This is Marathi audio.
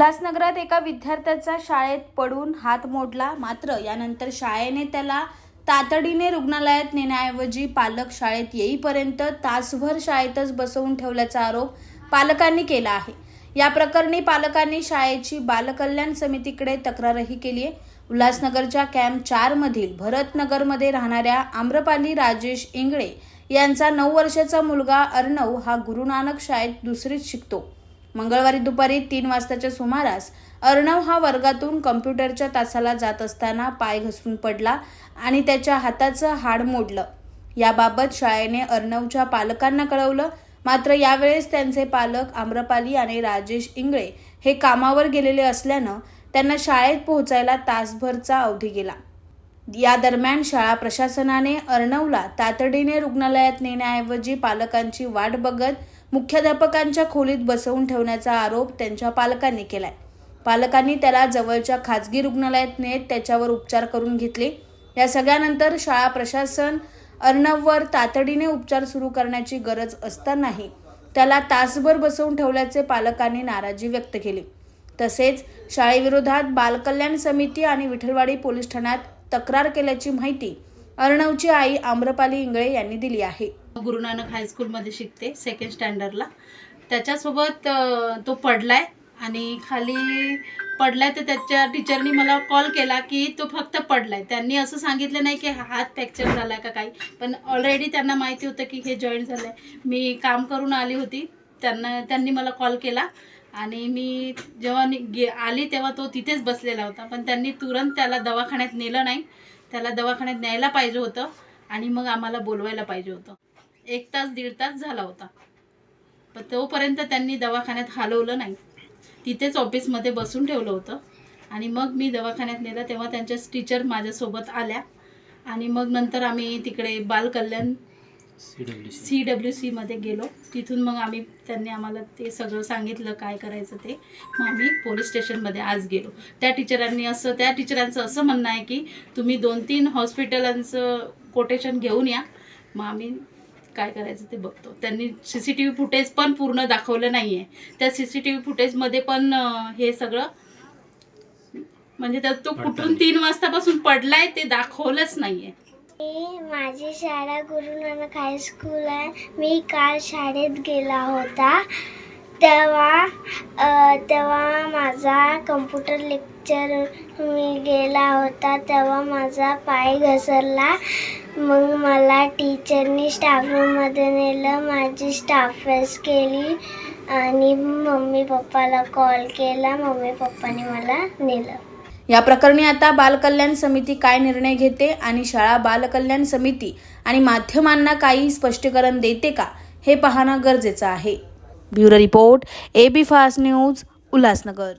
उल्हासनगरात एका विद्यार्थ्याचा शाळेत पडून हात मोडला. मात्र यानंतर शाळेने त्याला तातडीने रुग्णालयात नेण्याऐवजी पालक शाळेत येईपर्यंत तासभर शाळेतच बसवून ठेवल्याचा आरोप पालकांनी केला आहे. या प्रकरणी पालकांनी शाळेची बालकल्याण समितीकडे तक्रारही केली आहे. उल्हासनगरच्या कॅम्प चारमधील भरतनगरमध्ये राहणाऱ्या आम्रपाली राजेश इंगळे यांचा नऊ वर्षाचा मुलगा अर्णव हा गुरुनानक शाळेत दुसरीत शिकतो. मंगळवारी दुपारी तीन वाजताच्या सुमारास अर्णव हा वर्गातून कम्प्युटरच्या तासाला जात असताना पाय घसरून पडला आणि त्याच्या हाताचं हाड मोडलं. याबाबत शाळेने अर्णवच्या पालकांना कळवलं. मात्र यावेळेस त्यांचे पालक आम्रपाली आणि राजेश इंगळे हे कामावर गेलेले असल्यानं त्यांना शाळेत पोहोचायला तासभरचा अवधी गेला. या दरम्यान शाळा प्रशासनाने अर्णवला तातडीने रुग्णालयात नेण्याऐवजी पालकांची वाट बघत मुख्याध्यापकांच्या खोलीत बसवून ठेवण्याचा आरोप त्यांच्या पालकांनी केलाय. पालकांनी त्याला जवळच्या खाजगी रुग्णालयात नेत त्याच्यावर उपचार करून घेतले. या सगळ्यानंतर शाळा प्रशासन अर्णववर तातडीने उपचार सुरू करण्याची गरज असतानाही त्याला तासभर बसवून ठेवल्याचे पालकांनी नाराजी व्यक्त केली. तसेच शाळेविरोधात बालकल्याण समिती आणि विठलवाडी पोलीस ठाण्यात तक्रार केल्याची माहिती अर्णवची आई आम्रपाली इंगळे यांनी दिली आहे. गुरु नानक हायस्कूलमध्ये शिकते सेकंड स्टँडर्डला त्याच्यासोबत तो पडलाय आणि खाली पडलाय तर त्याच्या टीचरनी मला कॉल केला की तो फक्त पडलाय. त्यांनी असं सांगितलं नाही की हात फ्रॅक्चर झालाय का काही. पण ऑलरेडी त्यांना माहिती होतं की हे जॉईंट झालंय. मी काम करून आली होती. त्यांना त्यांनी मला कॉल केला. आणि मी जेव्हा गे आली तेव्हा तो तिथेच बसलेला होता. पण त्यांनी तुरंत त्याला दवाखान्यात नेलं नाही. त्याला दवाखान्यात न्यायला पाहिजे होतं आणि मग आम्हाला बोलवायला पाहिजे होतं. एक तास दीड तास झाला होता. पण तोपर्यंत त्यांनी दवाखान्यात हलवलं नाही. तिथेच ऑफिसमध्ये बसून ठेवलं होतं. आणि मग मी दवाखान्यात नेलं तेव्हा त्यांच्या टीचर माझ्यासोबत आल्या. आणि मग नंतर आम्ही तिकडे बालकल्याण सी डब्ल्यू सीमध्ये गेलो. तिथून मग आम्ही त्यांनी आम्हाला ते सगळं सांगितलं काय करायचं ते. मग आम्ही पोलीस स्टेशनमध्ये आज गेलो. त्या टीचरांनी असं त्या टीचरांचं असं म्हणणं आहे की तुम्ही दोन तीन हॉस्पिटलांचं कोटेशन घेऊन या. मग आम्ही काय करायचं ते बघतो. त्यांनी C C T V footage पण पूर्ण दाखवलं नाही आहे त्या सी सी टी व्ही फुटेजमध्ये पण हे सगळं म्हणजे त्यात तो कुठून तीन वाजतापासून पडलाय ते दाखवलंच नाही आहे मी माझी शाळा गुरु नानक हायस्कूल आहे. मी काल शाळेत गेला होता. तेव्हा तेव्हा माझा कम्प्युटर लेक्चर मी गेला होता. तेव्हा माझा पाय घसरला. मग मला टीचरनी स्टाफ रूममध्ये नेलं. माझी स्टाफ फेस केली आणि मम्मी पप्पाला कॉल केला. मम्मी पप्पाने मला नेलं. या प्रकरणी आता बालकल्याण समिती काय निर्णय घेते आणि शाळा बालकल्याण समिती आणि माध्यमांना काही स्पष्टीकरण देते का हे पाहणं गरजेचं आहे. Bureau report A B fast news Ulhasnagar.